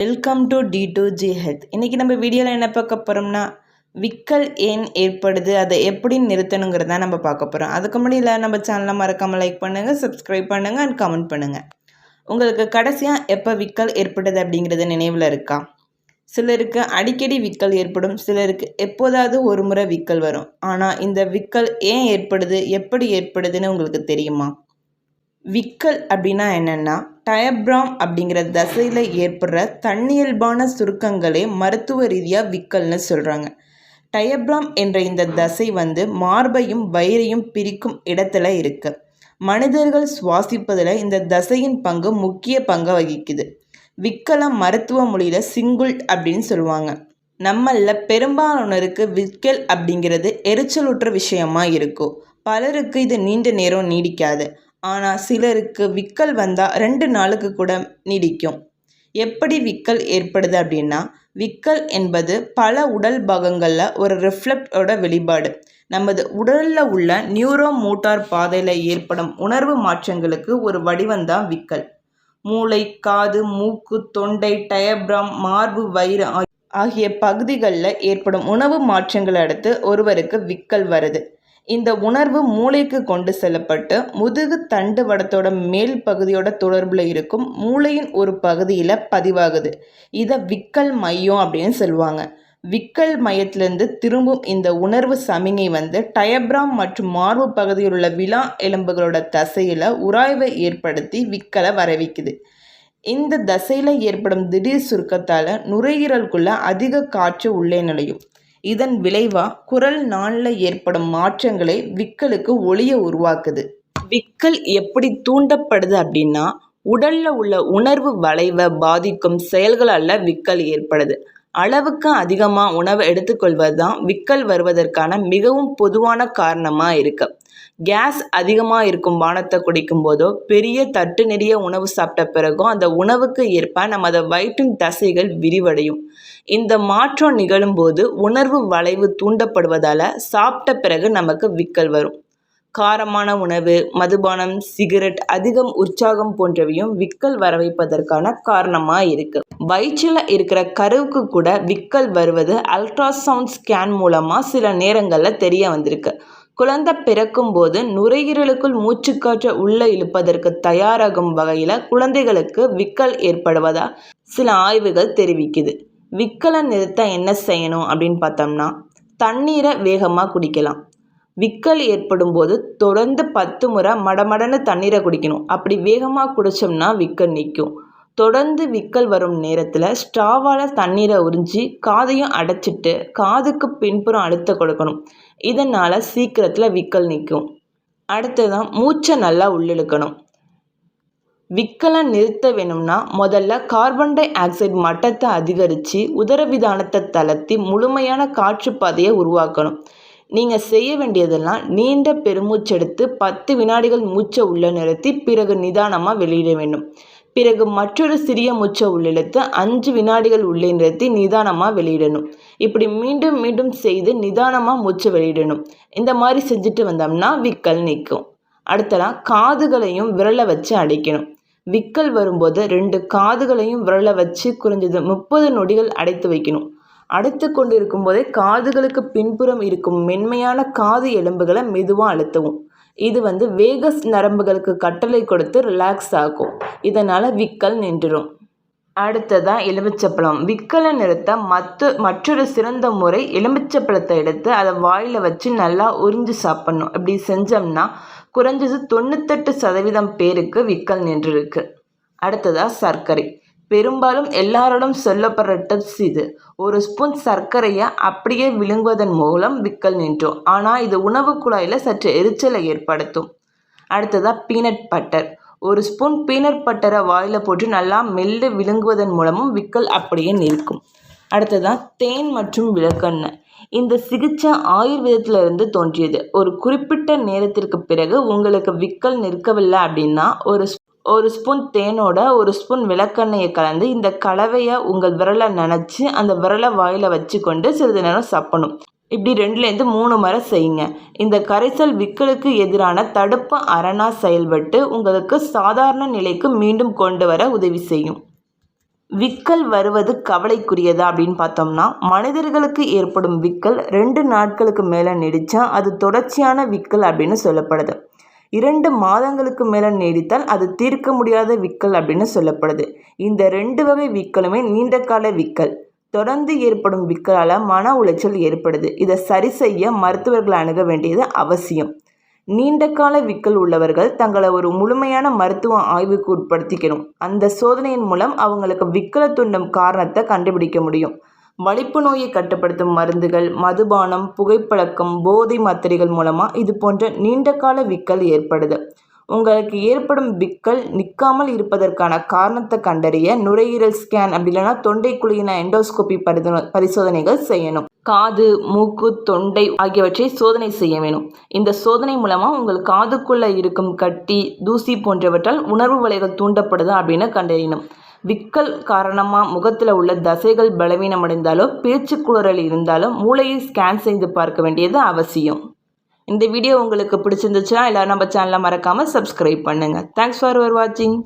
Welcome to T to G health இன்றைக்கி நம்ம வீடியோவில் என்ன பார்க்க போகிறோம்னா விக்கல் ஏன் ஏற்படுது அதை எப்படி நிறுத்தணுங்கிறத நம்ம பார்க்க போகிறோம் அதுக்கு முன்னாடி நம்ம சேனலை மறக்காமல் லைக் பண்ணுங்கள் சப்ஸ்கிரைப் பண்ணுங்கள் அண்ட் கமெண்ட் பண்ணுங்கள் உங்களுக்கு கடைசியாக எப்போ விக்கல் ஏற்படுது அப்படிங்கிறது நினைவில் இருக்கா? சிலருக்கு அடிக்கடி விக்கல் ஏற்படும் சிலருக்கு எப்போதாவது ஒரு முறை விக்கல் வரும். ஆனால் இந்த விக்கல் ஏன் ஏற்படுது எப்படி ஏற்படுதுன்னு உங்களுக்கு தெரியுமா? விக்கல் அப்படின்னா என்னென்னா டயப்ராம் அப்படிங்கிற தசையில் ஏற்படுற தன்னியல்பான சுருக்கங்களே மருத்துவ ரீதியாக விக்கல்னு சொல்கிறாங்க டயப்ராம் என்ற இந்த தசை வந்து மார்பையும் வயிறையும் பிரிக்கும் இடத்துல இருக்கு. மனிதர்கள் சுவாசிப்பதில் இந்த தசையின் பங்கு முக்கிய பங்கை வகிக்குது. விக்கலம் மருத்துவ மொழியில் சிங்குல் அப்படின்னு சொல்லுவாங்க. நம்மளில் பெரும்பாலானோருக்கு விக்கல் அப்படிங்கிறது எரிச்சலுற்ற விஷயமா இருக்கும். பலருக்கு இது நீண்ட நேரம் நீடிக்காது. ஆனால் சிலருக்கு விக்கல் வந்தால் ரெண்டு நாளுக்கு கூட நீடிக்கும். எப்படி விக்கல் ஏற்படுது அப்படின்னா விக்கல் என்பது பல உடல் பாகங்களில் ஒரு ரிஃப்ளெக்டோட வெளிப்பாடு. நமது உடலில் உள்ள நியூரோ மோட்டார் பாதையில் ஏற்படும் உணர்வு மாற்றங்களுக்கு ஒரு வடிவம்தான் விக்கல். மூளை காது மூக்கு தொண்டை டயப்ராம் மார்பு வயிறு ஆகிய பகுதிகளில் ஏற்படும் உணவு மாற்றங்களை அடுத்து ஒருவருக்கு விக்கல் வருது. இந்த உணர்வு மூளைக்கு கொண்டு செல்லப்பட்டு முதுகு தண்டு வடத்தோட மேல் பகுதியோட தொடர்பில் இருக்கும் மூளையின் ஒரு பகுதியில் பதிவாகுது. இதை விக்கல் மையம் அப்படின்னு சொல்லுவாங்க. விக்கல் மையத்திலிருந்து திரும்பும் இந்த உணர்வு சமிகை வந்து டயப்ராம் மற்றும் மார்பு பகுதியில் உள்ள விழா எலும்புகளோட தசையில் உராய்வை ஏற்படுத்தி விக்கலை வரவிக்குது. இந்த தசையில் ஏற்படும் திடீர் சுருக்கத்தால் நுரையீரலுக்குள்ள அதிக காற்று உள்ளே நுழையும். இதன் விளைவாக குரல் நாளில் ஏற்படும் மாற்றங்களை விக்கலுக்கு ஒளிய உருவாக்குது. விக்கல் எப்படி தூண்டப்படுது அப்படின்னா உடலில் உள்ள உணர்வு வளைவை பாதிக்கும் செயல்களால் விக்கல் ஏற்படுது. அளவுக்கு அதிகமாக உணவை எடுத்துக்கொள்வது தான் விக்கல் வருவதற்கான மிகவும் பொதுவான காரணமாக இருக்குது கேஸ் அதிகமாக இருக்கும் பானத்தை குடிக்கும் போதோ பெரிய தட்டு நிறைய உணவு சாப்பிட்ட பிறகும் அந்த உணவுக்கு ஏற்ப நமது வயிற்றின் தசைகள் விரிவடையும். இந்த மாற்றம் நிகழும்போது உணர்வு வளைவு தூண்டப்படுவதால் சாப்பிட்ட பிறகு நமக்கு விக்கல் வரும். காரமான உணவு மதுபானம் சிகரெட் அதிகம் உற்சாகம் போன்றவையும் விக்கல் வர வைப்பதற்கான காரணமாக இருக்குது வயிற்றில் இருக்கிற கருவுக்கு கூட விக்கல் வருவது அல்ட்ராசவுண்ட் ஸ்கேன் மூலமாக சில நேரங்களில் தெரிய வந்திருக்கு. குழந்தை பிறக்கும் போது நுரையீரலுக்குள் மூச்சுக்காற்றை உள்ளே இழுப்பதற்கு தயாராகும் வகையில் குழந்தைகளுக்கு விக்கல் ஏற்படுவதா சில ஆய்வுகள் தெரிவிக்குது. விக்கலை நிறுத்த என்ன செய்யணும் அப்படின்னு பார்த்தோம்னா தண்ணீரை வேகமாக குடிக்கலாம். விக்கல் ஏற்படும் போது தொடர்ந்து பத்து முறை மடமடன்னு தண்ணீரை குடிக்கணும். அப்படி வேகமாக குடித்தோம்னா விக்கல் நிற்கும் தொடர்ந்து விக்கல் வரும் நேரத்தில் ஸ்ட்ராவால் தண்ணீரை உறிஞ்சி காதையும் அடைச்சிட்டு காதுக்கு பின்புறம் அழுத்த கொடுக்கணும். இதனால் சீக்கிரத்தில் விக்கல் நிற்கும் அடுத்ததான் மூச்சை நல்லா உள்ளிழுக்கணும். விக்கலை நிறுத்த வேணும்னா முதல்ல கார்பன் டை ஆக்சைடு மட்டத்தை அதிகரித்து உதரவிதானத்தை தளர்த்தி முழுமையான காற்றுப்பாதையை உருவாக்கணும். நீங்கள் செய்ய வேண்டியதெல்லாம் நீண்ட பெருமூச்செடுத்து பத்து வினாடிகள் மூச்சை உள்ள நிறுத்தி பிறகு நிதானமாக வெளியிட வேண்டும். பிறகு மற்றொரு சிறிய மூச்சை உள்ளிழுத்து அஞ்சு வினாடிகள் உள்ளே நிறுத்தி நிதானமாக வெளியிடணும். இப்படி மீண்டும் மீண்டும் செய்து நிதானமாக மூச்சை வெளியிடணும். இந்த மாதிரி செஞ்சுட்டு வந்தோம்னா விக்கல் நிற்கும் அடுத்தலாம் காதுகளையும் விரலை வச்சு அடைக்கணும். விக்கல் வரும்போது ரெண்டு காதுகளையும் விரலை வச்சு குறைஞ்சது முப்பது நொடிகள் அடைத்து வைக்கணும். அடைத்து கொண்டு இருக்கும்போதே காதுகளுக்கு பின்புறம் இருக்கும் மென்மையான காது எலும்புகளை மெதுவாக அழுத்தவும். இது வந்து வேகஸ் நரம்புகளுக்கு கட்டளை கொடுத்து ரிலாக்ஸ் ஆகும். இதனால் விக்கல் நின்றுடும் அடுத்ததாக எலுமிச்சப்பழம். விக்கலை நிறுத்த மற்ற மற்றொரு சிறந்த முறை எலுமிச்சப்பழத்தை எடுத்து அதை வாயில் வச்சு நல்லா உறிஞ்சு சாப்பிட்ணும். இப்படி செஞ்சோம்னா குறைஞ்சது தொண்ணூத்தெட்டு சதவீதம் பேருக்கு விக்கல் நின்றுருக்கு. அடுத்ததாக சர்க்கரை. பெரும்பாலும் எல்லாரோடும் சொல்லப்படுற டிப்ஸ் இது. ஒரு ஸ்பூன் சர்க்கரையை அப்படியே விழுங்குவதன் மூலம் விக்கல் நின்றோம். ஆனால் இது உணவு குழாயில் சற்று எரிச்சலை ஏற்படுத்தும். அடுத்ததாக பீனட் பட்டர் ஒரு ஸ்பூன் பீனட் பட்டரை வாயில் போட்டு நல்லா மெல்ல விழுங்குவதன் மூலமும் விக்கல் அப்படியே நிற்கும். அடுத்ததாக தேன் மற்றும் விளக்கெண்ணெய். இந்த சிகிச்சை ஆயுர்வேதத்திலிருந்து தோன்றியது. ஒரு குறிப்பிட்ட நேரத்திற்கு பிறகு உங்களுக்கு விக்கல் நிற்கவில்லை அப்படின்னா ஒரு ஒரு ஸ்பூன் தேனோட ஒரு ஸ்பூன் விளக்கெண்ணெயை கலந்து இந்த கலவையை உங்கள் விரலை நனைச்சி அந்த விரலை வாயில் வச்சுக்கொண்டு சிறிது நேரம் சப்பணும். இப்படி ரெண்டுலேருந்து மூணு முறை செய்யுங்க. இந்த கரைசல் விக்கலுக்கு எதிரான தடுப்பு அரணா செயல்பட்டு உங்களுக்கு சாதாரண நிலைக்கு மீண்டும் கொண்டு வர உதவி செய்யும். விக்கல் வருவது கவலைக்குரியதா அப்படின்னு பார்த்தோம்னா மனிதர்களுக்கு ஏற்படும் விக்கல் ரெண்டு நாட்களுக்கு மேலே நீடித்தா அது தொடர்ச்சியான விக்கல் அப்படின்னு சொல்லப்படுது. இரண்டு மாதங்களுக்கு மேலே நீடித்தால் அது தீர்க்க முடியாத விக்கல் அப்படின்னு சொல்லப்படுது. இந்த ரெண்டு வகை விக்கலுமே நீண்ட கால விக்கல். தொடர்ந்து ஏற்படும் விக்கலால் மன உளைச்சல் ஏற்படுது. இதை சரி செய்ய மருத்துவர்களை அணுக வேண்டியது அவசியம். நீண்ட கால விக்கல் உள்ளவர்கள் தங்களை ஒரு முழுமையான மருத்துவ ஆய்வுக்கு உட்படுத்திக்கணும். அந்த சோதனையின் மூலம் அவங்களுக்கு விக்கல துண்டும் காரணத்தை கண்டுபிடிக்க முடியும். வலிப்பு நோயை கட்டுப்படுத்தும் மருந்துகள் மதுபானம் புகைப்பழக்கம் போதை மாத்திரைகள் மூலமாக இது போன்ற நீண்டகால விக்கல் ஏற்படுது. உங்களுக்கு ஏற்படும் விக்கல் நிற்காமல் இருப்பதற்கான காரணத்தை கண்டறிய நுரையீரல் ஸ்கேன் அப்படி இல்லைன்னா தொண்டைக்குழியின எண்டோஸ்கோபி பரிசோதனைகள் செய்யணும். காது மூக்கு தொண்டை ஆகியவற்றை சோதனை செய்ய வேணும். இந்த சோதனை மூலமாக உங்கள் காதுக்குள்ளே இருக்கும் கட்டி தூசி போன்றவற்றால் உணர்வு வலைகள் தூண்டப்படுதா அப்படின்னு கண்டறியணும். விக்கல் காரணமாக முகத்தில் உள்ள தசைகள் பலவீனமடைந்தாலோ பேச்சு குளறல் இருந்தாலும் மூளையை ஸ்கேன் செய்து பார்க்க வேண்டியது அவசியம். இந்த வீடியோ உங்களுக்கு பிடிச்சிருந்துச்சுன்னா எல்லோரும் நம்ம சேனலை மறக்காமல் சப்ஸ்கிரைப் பண்ணுங்கள் தேங்க்ஸ் ஃபார் வர் வாட்சிங்